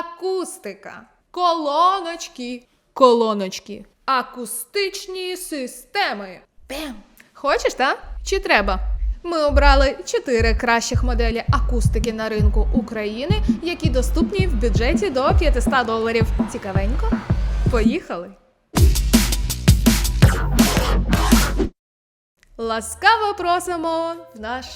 акустика, колоночки, колоночки, акустичні системи. Бем! Хочеш, так? Чи треба? Ми обрали чотири кращих моделі акустики на ринку України, які доступні в бюджеті до 500 доларів. Цікавенько? Поїхали! Ласкаво просимо в наш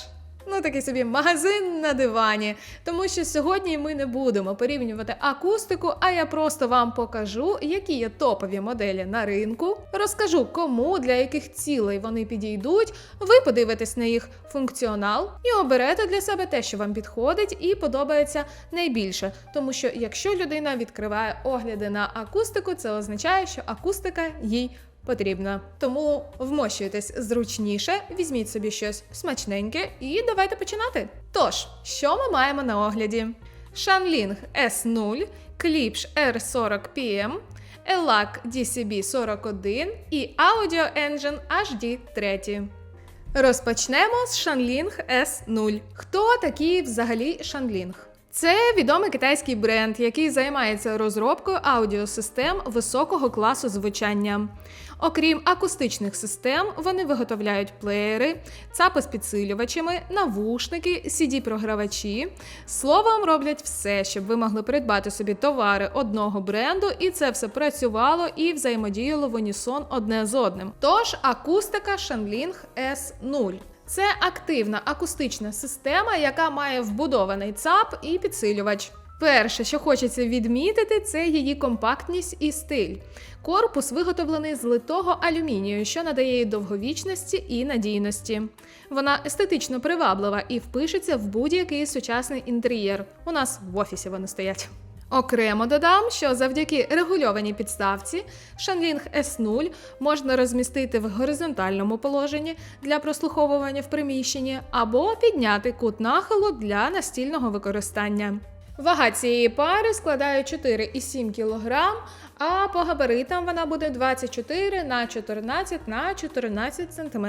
ну такий собі магазин на дивані. Тому що сьогодні ми не будемо порівнювати акустику, а я просто вам покажу, які є топові моделі на ринку. Розкажу, кому для яких цілей вони підійдуть. Ви подивитесь на їх функціонал і оберете для себе те, що вам підходить і подобається найбільше. Тому що якщо людина відкриває огляди на акустику, це означає, що акустика їй потрібна. Тому вмощуйтесь зручніше, візьміть собі щось смачненьке і давайте починати. Тож, що ми маємо на огляді? Shanling S0, Klipsch R40 PM, ELAC DCB41 і Audio Engine HD 3. Розпочнемо з Shanling S0. Хто такий взагалі Shanling? Це відомий китайський бренд, який займається розробкою аудіосистем високого класу звучання. Окрім акустичних систем, вони виготовляють плеєри, цапи з підсилювачами, навушники, CD-програвачі. Словом, роблять все, щоб ви могли придбати собі товари одного бренду, і це все працювало і взаємодіяло в унісон одне з одним. Тож акустика Shanling S0. Це активна акустична система, яка має вбудований ЦАП і підсилювач. Перше, що хочеться відмітити, це її компактність і стиль. Корпус виготовлений з литого алюмінію, що надає їй довговічності і надійності. Вона естетично приваблива і впишеться в будь-який сучасний інтер'єр. У нас в офісі вони стоять. Окремо додам, що завдяки регульованій підставці Shanling S0 можна розмістити в горизонтальному положенні для прослуховування в приміщенні або підняти кут нахилу для настільного використання. Вага цієї пари складає 4,7 кг, а по габаритам вона буде 24 на 14 на 14 см.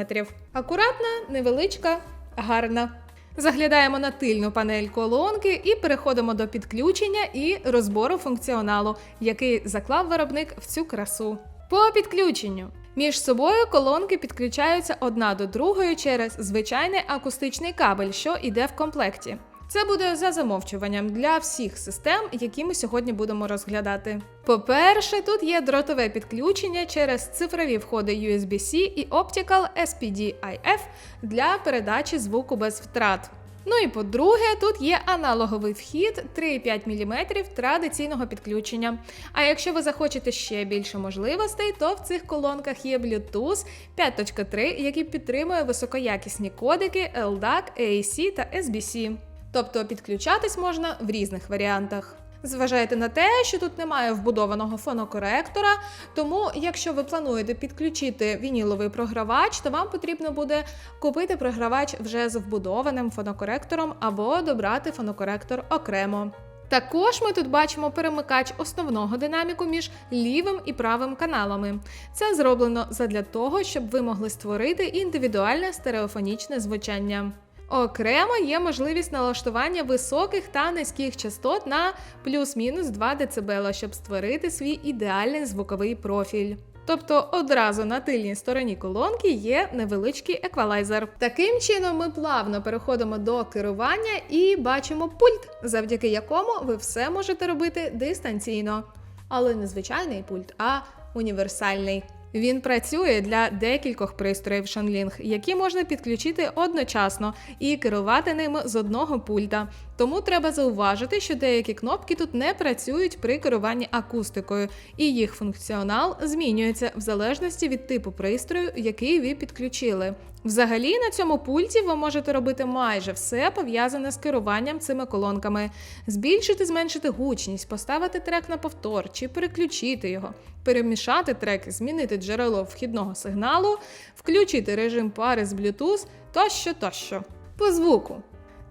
Акуратна, невеличка, гарна. Заглядаємо на тильну панель колонки і переходимо до підключення і розбору функціоналу, який заклав виробник в цю красу. По підключенню. Між собою колонки підключаються одна до другої через звичайний акустичний кабель, що йде в комплекті. Це буде за замовчуванням для всіх систем, які ми сьогодні будемо розглядати. По-перше, тут є дротове підключення через цифрові входи USB-C і Optical SPD-IF для передачі звуку без втрат. Ну і по-друге, тут є аналоговий вхід 3,5 мм традиційного підключення. А якщо ви захочете ще більше можливостей, то в цих колонках є Bluetooth 5.3, який підтримує високоякісні кодики LDAC, AAC та SBC. Тобто підключатись можна в різних варіантах. Зважайте на те, що тут немає вбудованого фонокоректора, тому якщо ви плануєте підключити вініловий програвач, то вам потрібно буде купити програвач вже з вбудованим фонокоректором або добрати фонокоректор окремо. Також ми тут бачимо перемикач основного динаміку між лівим і правим каналами. Це зроблено задля того, щоб ви могли створити індивідуальне стереофонічне звучання. Окремо є можливість налаштування високих та низьких частот на плюс-мінус 2 дБ, щоб створити свій ідеальний звуковий профіль. Тобто одразу на тильній стороні колонки є невеличкий еквалайзер. Таким чином, ми плавно переходимо до керування і бачимо пульт, завдяки якому ви все можете робити дистанційно. Але не звичайний пульт, а універсальний. Він працює для декількох пристроїв Shanling, які можна підключити одночасно і керувати ними з одного пульта. Тому треба зауважити, що деякі кнопки тут не працюють при керуванні акустикою, і їх функціонал змінюється в залежності від типу пристрою, який ви підключили. Взагалі на цьому пульті ви можете робити майже все пов'язане з керуванням цими колонками: збільшити, зменшити гучність, поставити трек на повтор чи переключити його, перемішати трек, змінити джерело вхідного сигналу, включити режим пари з Bluetooth тощо тощо. По звуку.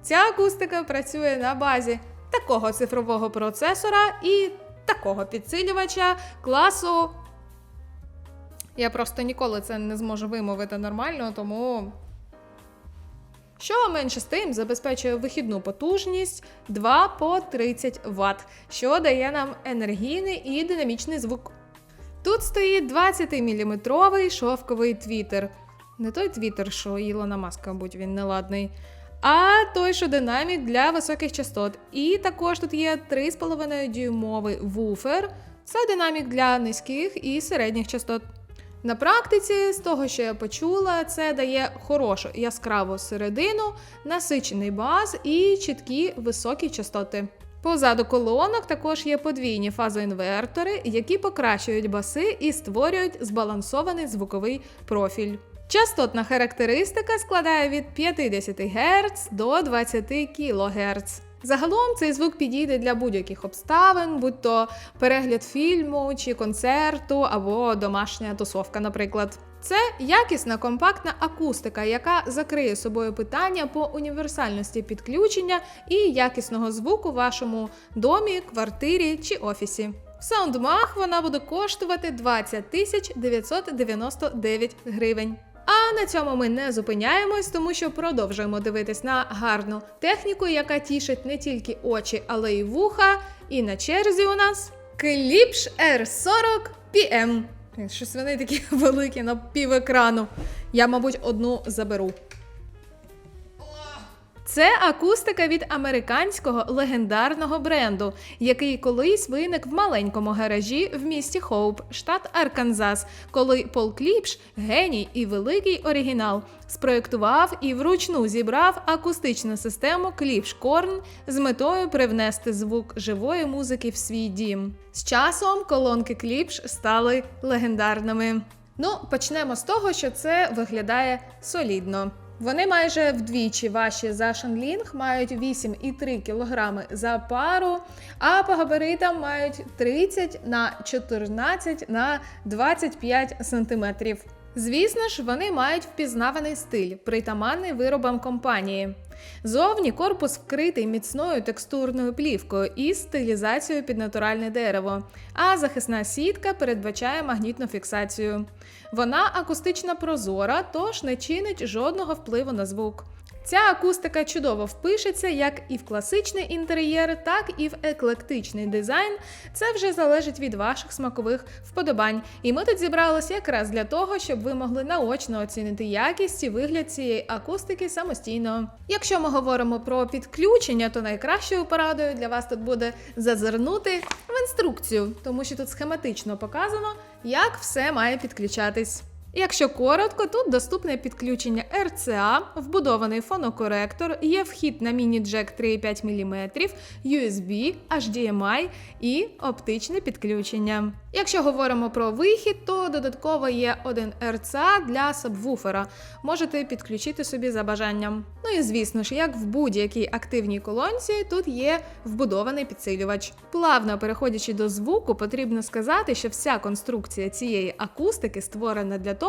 Ця акустика працює на базі такого цифрового процесора і такого підсилювача класу. Я просто ніколи це не зможу вимовити нормально, тому що менше з тим забезпечує вихідну потужність 2 по 30 Вт, що дає нам енергійний і динамічний звук. Тут стоїть 20-мм шовковий твітер. Не той твітер, що Ілона Маска, будь він неладний. А той, що динамік для високих частот. І також тут є 3,5 дюймовий вуфер. Це динамік для низьких і середніх частот. На практиці, з того, що я почула, це дає хорошу яскраву середину, насичений бас і чіткі високі частоти. Позаду колонок також є подвійні фазоінвертори, які покращують баси і створюють збалансований звуковий профіль. Частотна характеристика складає від 50 Гц до 20 кГц. Загалом цей звук підійде для будь-яких обставин, будь то перегляд фільму чи концерту, або домашня тусовка, наприклад. Це якісна компактна акустика, яка закриє собою питання по універсальності підключення і якісного звуку в вашому домі, квартирі чи офісі. В Саундмах вона буде коштувати 20 тисяч 999 гривень. А на цьому ми не зупиняємось, тому що продовжуємо дивитись на гарну техніку, яка тішить не тільки очі, але й вуха. І на черзі у нас Кліпш R40 PM. Щось вони такі великі на пів екрану. Я, мабуть, одну заберу. Це акустика від американського легендарного бренду, який колись виник в маленькому гаражі в місті Хоуп, штат Арканзас, коли Пол Кліпш, геній і великий оригінал, спроєктував і вручну зібрав акустичну систему Кліпш Корн з метою привнести звук живої музики в свій дім. З часом колонки Кліпш стали легендарними. Ну, почнемо з того, що це виглядає солідно. Вони майже вдвічі важчі за Шанлінг, мають 8,3 кг за пару, а по габаритам мають 30 на 14 на 25 см. Звісно ж, вони мають впізнаваний стиль, притаманний виробам компанії. Зовні корпус вкритий міцною текстурною плівкою із стилізацією під натуральне дерево, а захисна сітка передбачає магнітну фіксацію. Вона акустично прозора, тож не чинить жодного впливу на звук. Ця акустика чудово впишеться як і в класичний інтер'єр, так і в еклектичний дизайн. Це вже залежить від ваших смакових вподобань. І ми тут зібралися якраз для того, щоб ви могли наочно оцінити якість і вигляд цієї акустики самостійно. Якщо ми говоримо про підключення, то найкращою порадою для вас тут буде зазирнути в інструкцію, тому що тут схематично показано, як все має підключатись. Якщо коротко, тут доступне підключення RCA, вбудований фонокоректор, є вхід на міні-джек 3,5 мм, USB, HDMI і оптичне підключення. Якщо говоримо про вихід, то додатково є один RCA для сабвуфера. Можете підключити собі за бажанням. Ну і звісно ж, як в будь-якій активній колонці, тут є вбудований підсилювач. Плавно переходячи до звуку, потрібно сказати, що вся конструкція цієї акустики створена для того,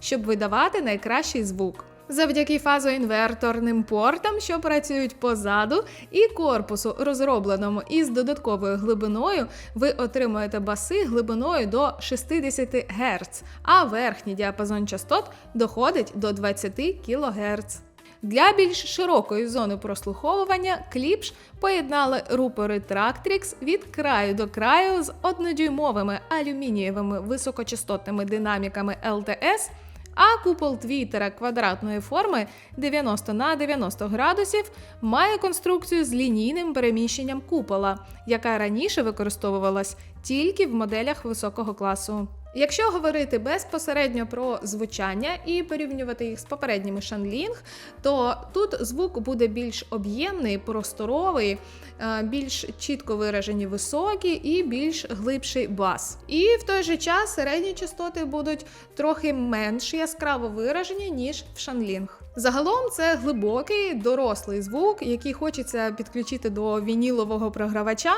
щоб видавати найкращий звук. Завдяки фазоінверторним портам, що працюють позаду, і корпусу, розробленому із додатковою глибиною, ви отримуєте баси глибиною до 60 Гц, а верхній діапазон частот доходить до 20 кГц. Для більш широкої зони прослуховування кліпш поєднали рупори Tractrix від краю до краю з однодюймовими алюмінієвими високочастотними динаміками LTS, а купол твітера квадратної форми 90 на 90 градусів має конструкцію з лінійним переміщенням купола, яка раніше використовувалась тільки в моделях високого класу. Якщо говорити безпосередньо про звучання і порівнювати їх з попередніми Shanling, то тут звук буде більш об'ємний, просторовий, е, більш чітко виражені високі і більш глибший бас. І в той же час середні частоти будуть трохи менш яскраво виражені, ніж в Shanling. Загалом це глибокий дорослий звук, який хочеться підключити до вінілового програвача,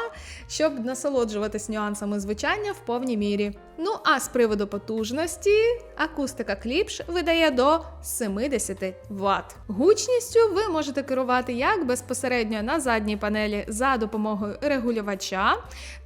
щоб насолоджуватись нюансами звучання в повній мірі. Ну а з приводу потужності, акустика кліпш видає до 70 Вт. Гучністю ви можете керувати як безпосередньо на задній панелі за допомогою регулювача,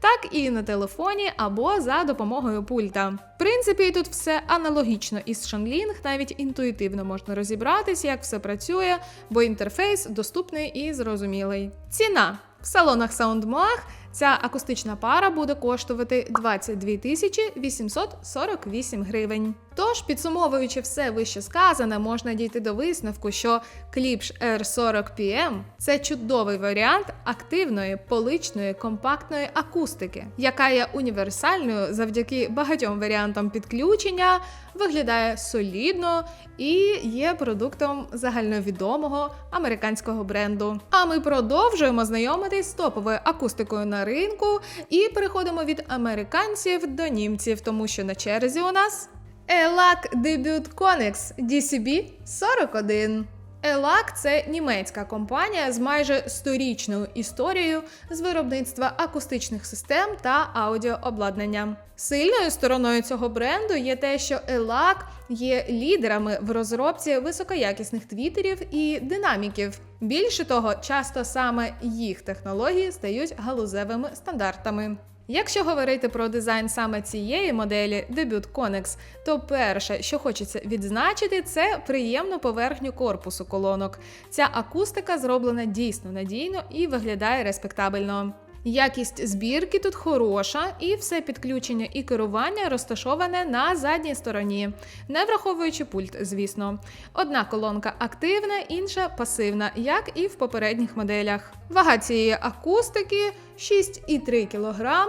так і на телефоні або за допомогою пульта. В принципі, тут все аналогічно із Shanling, навіть інтуїтивно можна розібратись як все працює, бо інтерфейс доступний і зрозумілий. Ціна в салонах SoundMag ця акустична пара буде коштувати 22 тисячі 848 гривень. Тож, підсумовуючи все вище сказане, можна дійти до висновку, що Klipsch R40 PM – це чудовий варіант активної поличної компактної акустики, яка є універсальною завдяки багатьом варіантам підключення, виглядає солідно і є продуктом загальновідомого американського бренду. А ми продовжуємо знайомитись з топовою акустикою на ринку і переходимо від американців до німців, тому що на черзі у нас ELAC Debut Connex DCB 41. ELAC – це німецька компанія з майже сторічною історією з виробництва акустичних систем та аудіообладнання. Сильною стороною цього бренду є те, що ELAC є лідерами в розробці високоякісних твітерів і динаміків. Більше того, часто саме їх технології стають галузевими стандартами. Якщо говорити про дизайн саме цієї моделі Debut Connex, то перше, що хочеться відзначити, це приємну поверхню корпусу колонок. Ця акустика зроблена дійсно надійно і виглядає респектабельно. Якість збірки тут хороша, і все підключення і керування розташоване на задній стороні, не враховуючи пульт, звісно. Одна колонка активна, інша пасивна, як і в попередніх моделях. Вага цієї акустики 6,3 кг,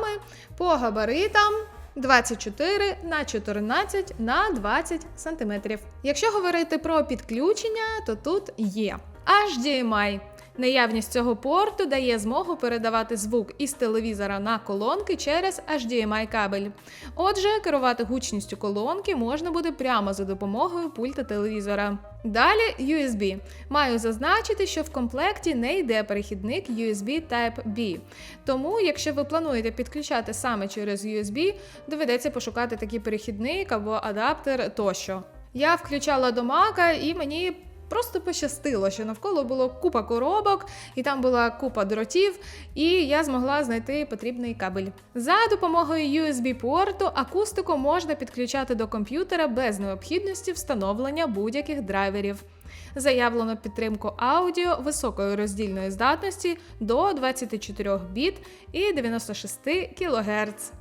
по габаритам 24 на 14 на 20 см. Якщо говорити про підключення, то тут є HDMI. Наявність цього порту дає змогу передавати звук із телевізора на колонки через HDMI кабель. Отже, керувати гучністю колонки можна буде прямо за допомогою пульта телевізора. Далі USB. Маю зазначити, що в комплекті не йде перехідник USB Type-B. Тому, якщо ви плануєте підключати саме через USB, доведеться пошукати такий перехідник або адаптер тощо. Я включала до Мака і мені Просто пощастило, що навколо було купа коробок, і там була купа дротів, і я змогла знайти потрібний кабель. За допомогою USB-порту акустику можна підключати до комп'ютера без необхідності встановлення будь-яких драйверів. Заявлено підтримку аудіо високої роздільної здатності до 24 біт і 96 кГц.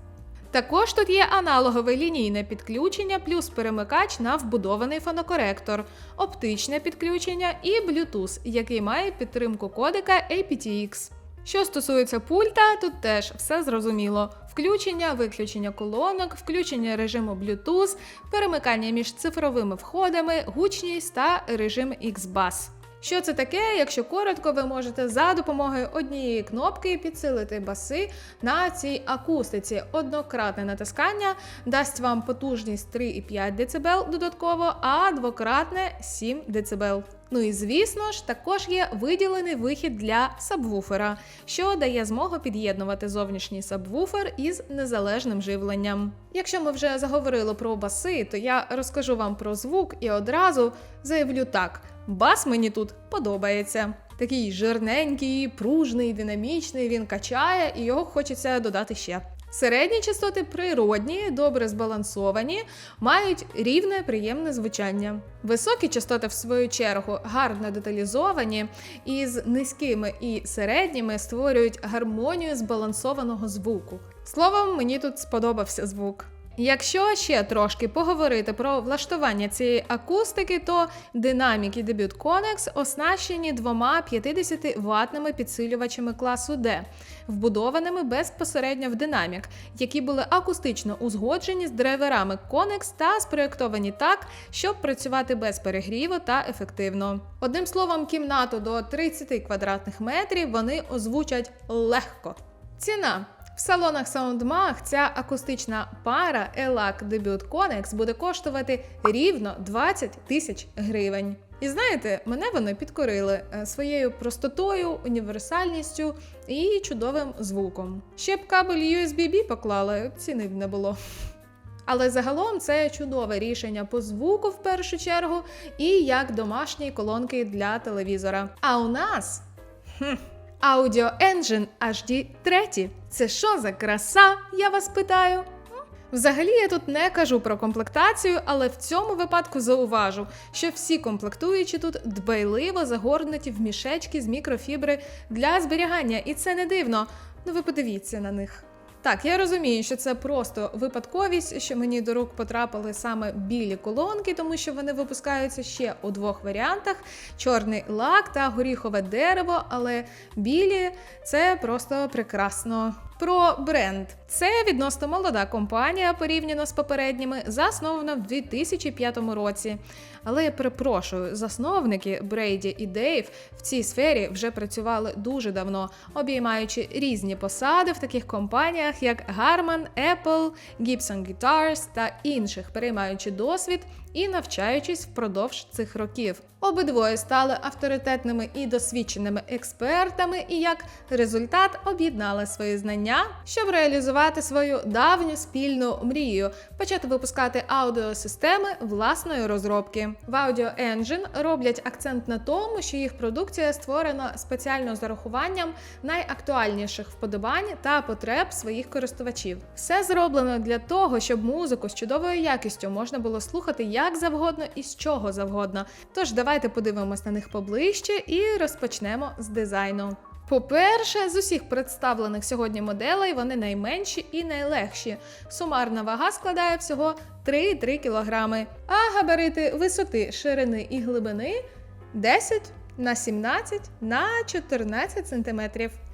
Також тут є аналогове лінійне підключення плюс перемикач на вбудований фонокоректор, оптичне підключення і Bluetooth, який має підтримку кодека aptX. Що стосується пульта, тут теж все зрозуміло: включення, виключення колонок, включення режиму Bluetooth, перемикання між цифровими входами, гучність та режим X-Bass. Що це таке? Якщо коротко, ви можете за допомогою однієї кнопки підсилити баси на цій акустиці. Однократне натискання дасть вам потужність 3,5 дБ додатково, а двократне 7 дБ. Ну і звісно ж, також є виділений вихід для сабвуфера, що дає змогу під'єднувати зовнішній сабвуфер із незалежним живленням. Якщо ми вже заговорили про баси, то я розкажу вам про звук і одразу заявлю так: бас мені тут подобається. Такий жирненький, пружний, динамічний, він качає, і його хочеться додати ще. Середні частоти природні, добре збалансовані, мають рівне приємне звучання. Високі частоти, в свою чергу, гарно деталізовані, і з низькими і середніми створюють гармонію збалансованого звуку. Словом, мені тут сподобався звук. Якщо ще трошки поговорити про влаштування цієї акустики, то динаміки Debut Connex оснащені двома 50 ватними підсилювачами класу D, вбудованими безпосередньо в динамік, які були акустично узгоджені з драйверами Connex та спроєктовані так, щоб працювати без перегріву та ефективно. Одним словом, кімнату до 30 квадратних метрів вони озвучать легко. Ціна в салонах SoundMag ця акустична пара ELAC Debut Connex буде коштувати рівно 20 тисяч гривень. І знаєте, мене вони підкорили е, своєю простотою, універсальністю і чудовим звуком. Ще б кабель USB-B поклали, ціни б не було. Але загалом це чудове рішення по звуку в першу чергу і як домашні колонки для телевізора. А у нас. Хм, Audio Engine HD 3. Це що за краса? Я вас питаю. Взагалі я тут не кажу про комплектацію, але в цьому випадку зауважу, що всі комплектуючі тут дбайливо загорнуті в мішечки з мікрофібри для зберігання, і це не дивно. Ну ви подивіться на них. Так, я розумію, що це просто випадковість, що мені до рук потрапили саме білі колонки, тому що вони випускаються ще у двох варіантах: чорний лак та горіхове дерево, але білі це просто прекрасно. Про бренд. Це відносно молода компанія порівняно з попередніми, заснована в 2005 році. Але я перепрошую, засновники Брейді і Дейв в цій сфері вже працювали дуже давно, обіймаючи різні посади в таких компаніях, як Harman, Apple, Gibson Guitars та інших, переймаючи досвід і навчаючись впродовж цих років. Обидвоє стали авторитетними і досвідченими експертами, і як результат об'єднали свої знання, щоб реалізувати свою давню спільну мрію, почати випускати аудіосистеми власної розробки. В Audio Engine роблять акцент на тому, що їх продукція створена спеціально з урахуванням найактуальніших вподобань та потреб своїх користувачів. Все зроблено для того, щоб музику з чудовою якістю можна було слухати як завгодно і з чого завгодно. Тож давайте подивимось на них поближче і розпочнемо з дизайну. По-перше, з усіх представлених сьогодні моделей вони найменші і найлегші. Сумарна вага складає всього 3,3 кг, а габарити висоти, ширини і глибини 10 на 17 на 14 см.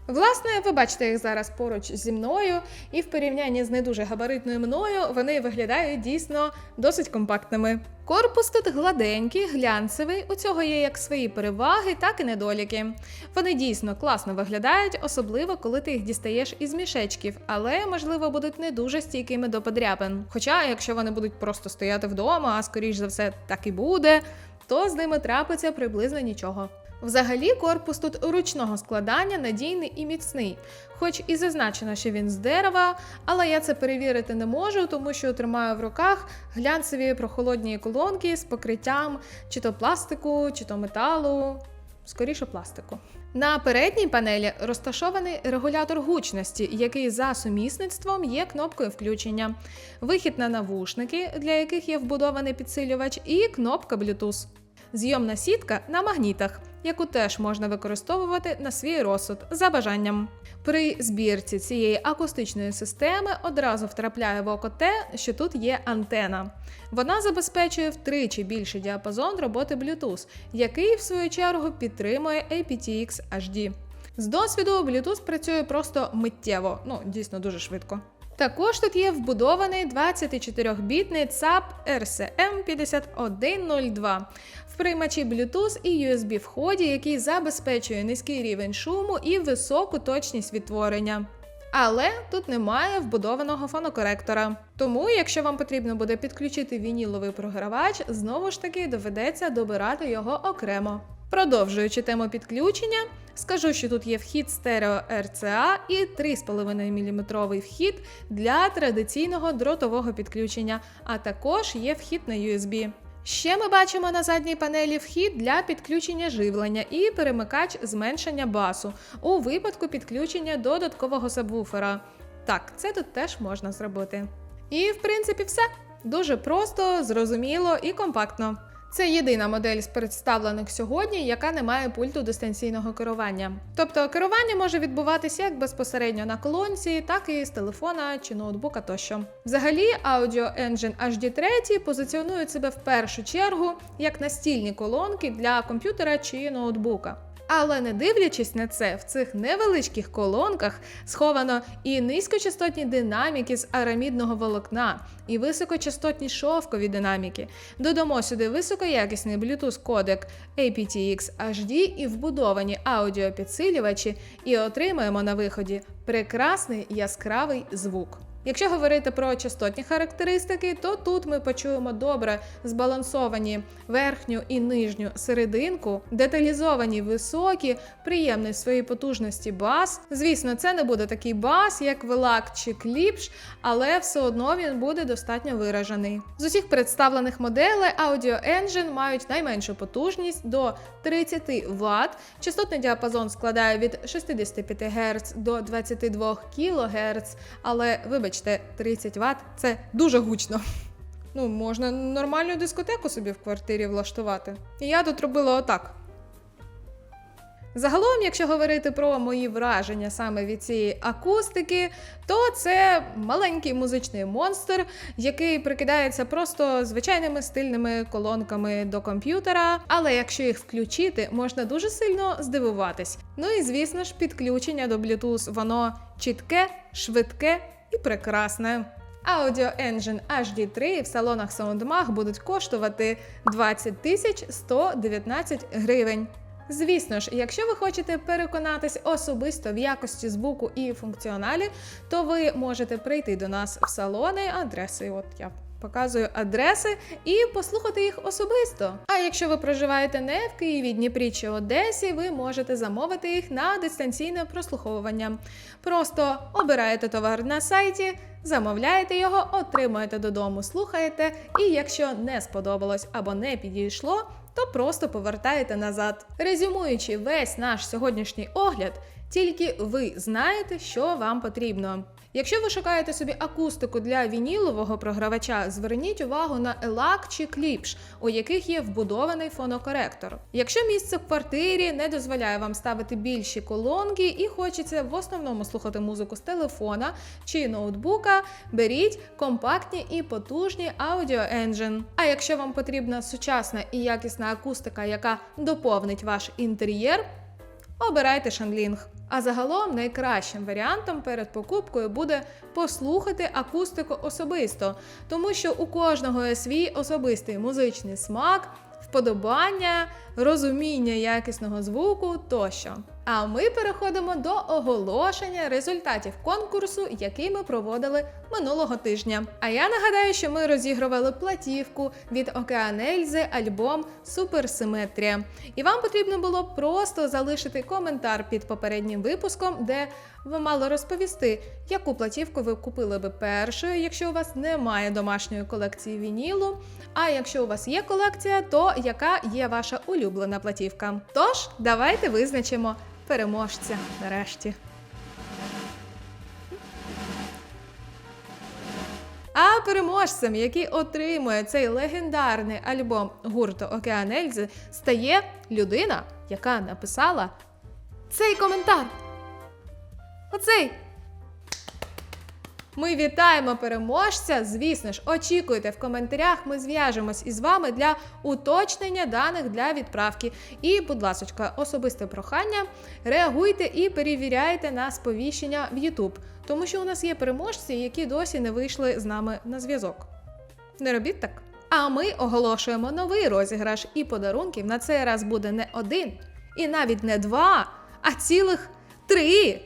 Власне, ви бачите їх зараз поруч зі мною, і в порівнянні з не дуже габаритною мною вони виглядають дійсно досить компактними. Корпус тут гладенький, глянцевий. У цього є як свої переваги, так і недоліки. Вони дійсно класно виглядають, особливо коли ти їх дістаєш із мішечків, але можливо будуть не дуже стійкими до подряпин. Хоча, якщо вони будуть просто стояти вдома, а скоріш за все так і буде, то з ними трапиться приблизно нічого. Взагалі, корпус тут ручного складання надійний і міцний, хоч і зазначено, що він з дерева, але я це перевірити не можу, тому що тримаю в руках глянцеві прохолодні колонки з покриттям чи то пластику, чи то металу. Скоріше пластику. На передній панелі розташований регулятор гучності, який за сумісництвом є кнопкою включення, вихід на навушники, для яких є вбудований підсилювач, і кнопка Bluetooth. Зйомна сітка на магнітах, яку теж можна використовувати на свій розсуд за бажанням. При збірці цієї акустичної системи одразу втрапляє в око те, що тут є антена. Вона забезпечує втричі більший діапазон роботи Bluetooth, який в свою чергу підтримує aptX HD. З досвіду Bluetooth працює просто миттєво, ну дійсно дуже швидко. Також тут є вбудований 24-бітний ЦАП RCM5102 в приймачі Bluetooth і USB вході, який забезпечує низький рівень шуму і високу точність відтворення. Але тут немає вбудованого фонокоректора. Тому, якщо вам потрібно буде підключити вініловий програвач, знову ж таки доведеться добирати його окремо. Продовжуючи тему підключення, скажу, що тут є вхід стерео RCA і 3,5 мм вхід для традиційного дротового підключення, а також є вхід на USB. Ще ми бачимо на задній панелі вхід для підключення живлення і перемикач зменшення басу у випадку підключення додаткового сабвуфера. Так, це тут теж можна зробити. І в принципі все дуже просто, зрозуміло і компактно. Це єдина модель з представлених сьогодні, яка не має пульту дистанційного керування. Тобто керування може відбуватися як безпосередньо на колонці, так і з телефона чи ноутбука тощо. Взагалі, Audio Engine HD3 позиціонують себе в першу чергу як настільні колонки для комп'ютера чи ноутбука. Але не дивлячись на це, в цих невеличких колонках сховано і низькочастотні динаміки з арамідного волокна, і високочастотні шовкові динаміки. Додамо сюди високоякісний Bluetooth кодек aptX HD і вбудовані аудіопідсилювачі, і отримаємо на виході прекрасний яскравий звук. Якщо говорити про частотні характеристики, то тут ми почуємо добре збалансовані верхню і нижню серединку, деталізовані високі, приємний в своїй потужності бас. Звісно, це не буде такий бас, як велак чи кліпш, але все одно він буде достатньо виражений. З усіх представлених моделей Audio Engine мають найменшу потужність до 30 Вт. Частотний діапазон складає від 65 Гц до 22 кГц, але вибачте. Вибачте, 30 Вт це дуже гучно. Ну, можна нормальну дискотеку собі в квартирі влаштувати. І я тут робила отак. Загалом, якщо говорити про мої враження саме від цієї акустики, то це маленький музичний монстр, який прикидається просто звичайними стильними колонками до комп'ютера. Але якщо їх включити, можна дуже сильно здивуватись. Ну і звісно ж, підключення до Bluetooth, воно чітке, швидке і прекрасне. Audio Engine HD3 в салонах SoundMag будуть коштувати 20 тисяч 119 гривень. Звісно ж, якщо ви хочете переконатись особисто в якості звуку і функціоналі, то ви можете прийти до нас в салони, адреси. От я показую адреси і послухати їх особисто. А якщо ви проживаєте не в Києві, Дніпрі чи Одесі, ви можете замовити їх на дистанційне прослуховування. Просто обираєте товар на сайті, замовляєте його, отримуєте додому, слухаєте, і якщо не сподобалось або не підійшло, то просто повертаєте назад. Резюмуючи весь наш сьогоднішній огляд, тільки ви знаєте, що вам потрібно. Якщо ви шукаєте собі акустику для вінілового програвача, зверніть увагу на ELAC чи Klipsch, у яких є вбудований фонокоректор. Якщо місце в квартирі не дозволяє вам ставити більші колонки і хочеться в основному слухати музику з телефона чи ноутбука, беріть компактні і потужні Audio Engine. А якщо вам потрібна сучасна і якісна акустика, яка доповнить ваш інтер'єр, обирайте шанлінг. А загалом найкращим варіантом перед покупкою буде послухати акустику особисто, тому що у кожного є свій особистий музичний смак, вподобання, розуміння якісного звуку тощо. А ми переходимо до оголошення результатів конкурсу, який ми проводили минулого тижня. А я нагадаю, що ми розігрували платівку від Океанельзи альбом Суперсиметрія. І вам потрібно було просто залишити коментар під попереднім випуском, де ви мали розповісти, яку платівку ви купили би першою, якщо у вас немає домашньої колекції вінілу. А якщо у вас є колекція, то яка є ваша улюблена платівка? Тож, давайте визначимо переможця нарешті. А переможцем, який отримує цей легендарний альбом гурту Океанельзи, стає людина, яка написала цей коментар. Оцей. Ми вітаємо переможця. Звісно ж, очікуйте в коментарях. Ми зв'яжемось із вами для уточнення даних для відправки. І, будь ласка, особисте прохання. Реагуйте і перевіряйте на сповіщення в YouTube, тому що у нас є переможці, які досі не вийшли з нами на зв'язок. Не робіть так. А ми оголошуємо новий розіграш, і подарунків на цей раз буде не один, і навіть не два, а цілих три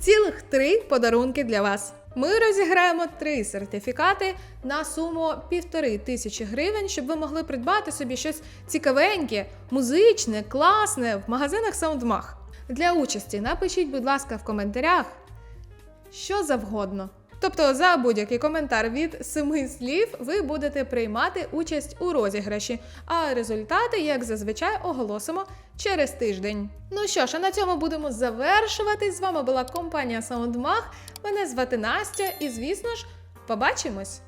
цілих три подарунки для вас. Ми розіграємо три сертифікати на суму півтори тисячі гривень, щоб ви могли придбати собі щось цікавеньке, музичне, класне в магазинах SoundMag. Для участі напишіть, будь ласка, в коментарях що завгодно. Тобто за будь-який коментар від семи слів ви будете приймати участь у розіграші, а результати, як зазвичай, оголосимо через тиждень. Ну що ж, а на цьому будемо завершувати. З вами була компанія SoundMag. Мене звати Настя, і звісно ж, побачимось!